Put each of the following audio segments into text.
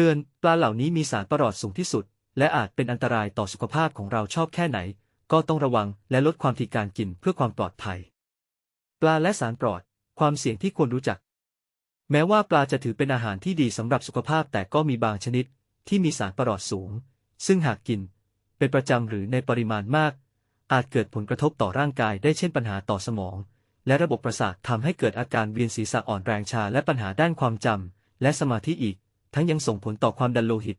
ตือน ปลาเหล่านี้มีสารประหลอดสูงที่สุด และอาจเป็นอันตรายต่อสุขภาพของเราชอบแค่ไหน ก็ต้องระวังและลดความถี่การกินเพื่อความปลอดภัย ปลาและสารปลอด ความเสี่ยงที่ควรรู้จัก แม้ว่าปลาจะถือเป็นอาหารที่ดีสำหรับสุขภาพแต่ก็มีบางชนิด ที่มีสารประหลอดสูง ซึ่งหากกิน เป็นประจำหรือในปริมาณมาก อาจเกิดผลกระทบต่อร่างกายได้เช่นปัญหาต่อสมอง และระบบประสาททำให้เกิดอาการเวียนศีรษะอ่อนแรงชาและปัญหาด้านความจำและสมาธิอีก ทั้งยังส่งผลต่อความดันโลหิต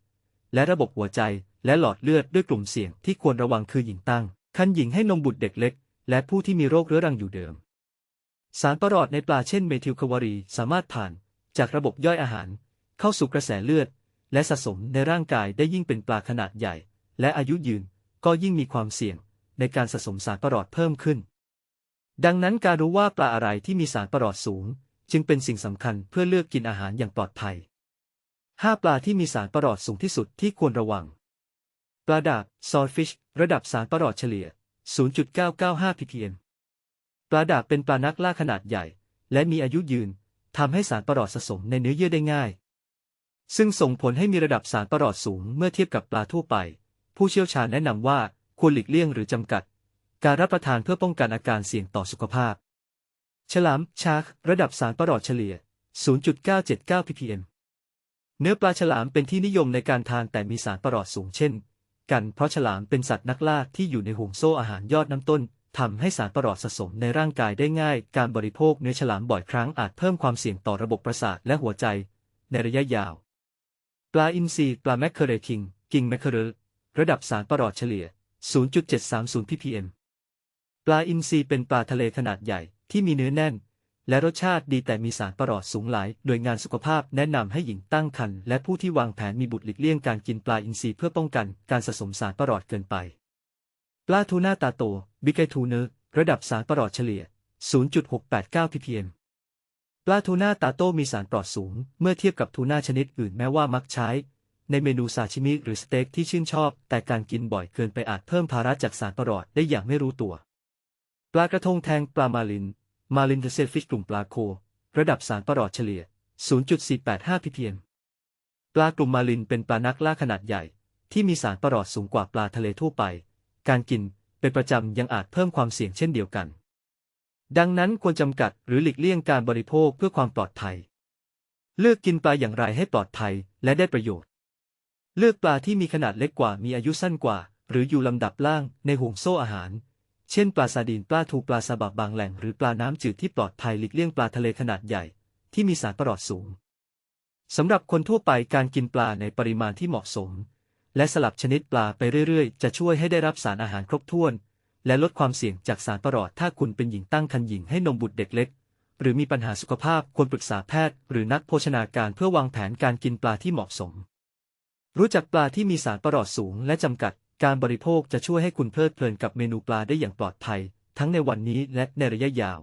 และระบบหัวใจและหลอดเลือดด้วยกลุ่มเสี่ยงที่ควรระวังคือหญิงตั้งคันหญิงให้นมบุตรเด็กเล็ก และผู้ที่มีโรคเรื้อรังอยู่เดิม สารประหลอดในปลาเช่นเมทิลควารีสามารถผ่าน จากระบบย่อยอาหาร เข้าสู่กระแสเลือด และสะสมในร่างกายได้ยิ่งเป็นปลาขนาดใหญ่ และอายุยืนก็ยิ่งมีความเสี่ยง ในการสะสมสารประหลอดเพิ่มขึ้น ดังนั้นการรู้ว่าปลาอะไรที่มีสารประหลอดสูง จึงเป็นสิ่งสำคัญเพื่อเลือกกินอาหารอย่างปลอดภัย 5 ปลาที่มีสารประหลอดสูงที่สุดที่ควรระวัง ปลาดาบ swordfish ระดับสารประหลอดเฉลี่ย 0.995 ppm ปลาดาบเป็นปลานักล่าขนาดใหญ่ และมีอายุยืนทำให้สารประหลอดสะสมในเนื้อเยื่อได้ง่าย ซึ่งส่งผลให้มีระดับสารประหลอดสูงเมื่อเทียบกับปลาทั่วไป ผู้เชี่ยวชาญแนะนำว่าควรหลีกเลี่ยงหรือจำกัด การรับประทานเพื่อป้องกันอาการเสี่ยงต่อสุขภาพ ฉลามชาร์กระดับสารประหลอดเฉลี่ย 0.979 ppm เนื้อปลาฉลามเป็นที่นิยมในการทานแต่มีสารประหลอดสูงเช่น กันเพราะฉลามเป็นสัตว์นักล่าที่อยู่ในห่วงโซ่อาหารยอดน้ำต้นทำให้สารประหลอดสะสมในร่างกายได้ง่าย การบริโภคเนื้อฉลามบ่อยครั้งอาจเพิ่มความเสี่ยงต่อระบบประสาทและหัวใจ ในระยะยาว ปลาอินทรีปลาแมคเคอเรคิง กิงแมคเคอเรระดับสารประหลอดเฉลี่ย 0.730 ppm ปลาอินทรีเป็นปลาทะเลขนาดใหญ่ที่มีเนื้อแน่น และรสชาติดีแต่มีสารประหลอดสูงหลาย โดยงานสุขภาพแนะนำให้หญิงตั้งครรภ์และผู้ที่วางแผนมีบุตรหลีกเลี่ยงการกินปลาอินทรีเพื่อป้องกันการสะสมสารประหลอดเกินไป ปลาทูน่าตาโตบิกไกทูเนอร์ระดับสารประหลอดเฉลี่ย 0.689 ppm ปลาทูน่าตาโตมีสารปลอดสูง เมื่อเทียบกับทูน่าชนิดอื่นแม้ว่ามักใช้ ในเมนูซาชิมิหรือสเต็กที่ชื่นชอบ แต่การกินบ่อยเกินไปอาจเพิ่มภาระจากสารประหลอดได้อย่างไม่รู้ตัว ปลากระทงแทงปลามาลิน มาลินเดเซฟิชกลุ่มปลาโค ระดับสารประหลอดเฉลี่ย 0.485 ppm ปลากลุ่มมาลินเป็นปลานักล่าขนาดใหญ่ ที่มีสารประหลอดสูงกว่าปลาทะเลทั่วไป การกินเป็นประจำยังอาจเพิ่มความเสี่ยงเช่นเดียวกัน ดังนั้นควรจำกัดหรือหลีกเลี่ยงการบริโภคเพื่อความปลอดภัย เลือกกินปลาอย่างไรให้ปลอดภัยและได้ประโยชน์ เลือกปลาที่มีขนาดเล็กกว่ามีอายุสั้นกว่า หรืออยู่ลำดับล่างในห่วงโซ่อาหาร เช่นปลาซาดีนปลาทูปลาซาบับบางแหล่งหรือปลาน้ำจืดที่ปลอดภัยหลีกเลี่ยงปลาทะเลขนาดใหญ่ ที่มีสารประหลอดสูงสำหรับคนทั่วไปการกินปลาในปริมาณที่เหมาะสม และสลับชนิดปลาไปเรื่อยๆ จะช่วยให้ได้รับสารอาหารครบถ้วน และลดความเสี่ยงจากสารประหลอดถ้าคุณเป็นหญิงตั้งครรภ์หญิงให้นมบุตรเด็กเล็ก หรือมีปัญหาสุขภาพควรปรึกษาแพทย์ หรือนักโภชนาการเพื่อวางแผนการกินปลาที่เหมาะสม รู้จักปลาที่มีสารประหลอดสูงและจำกัด การบริโภคจะช่วยให้คุณเพลิดเพลินกับเมนูปลาได้อย่างปลอดภัย ทั้งในวันนี้และในระยะยาว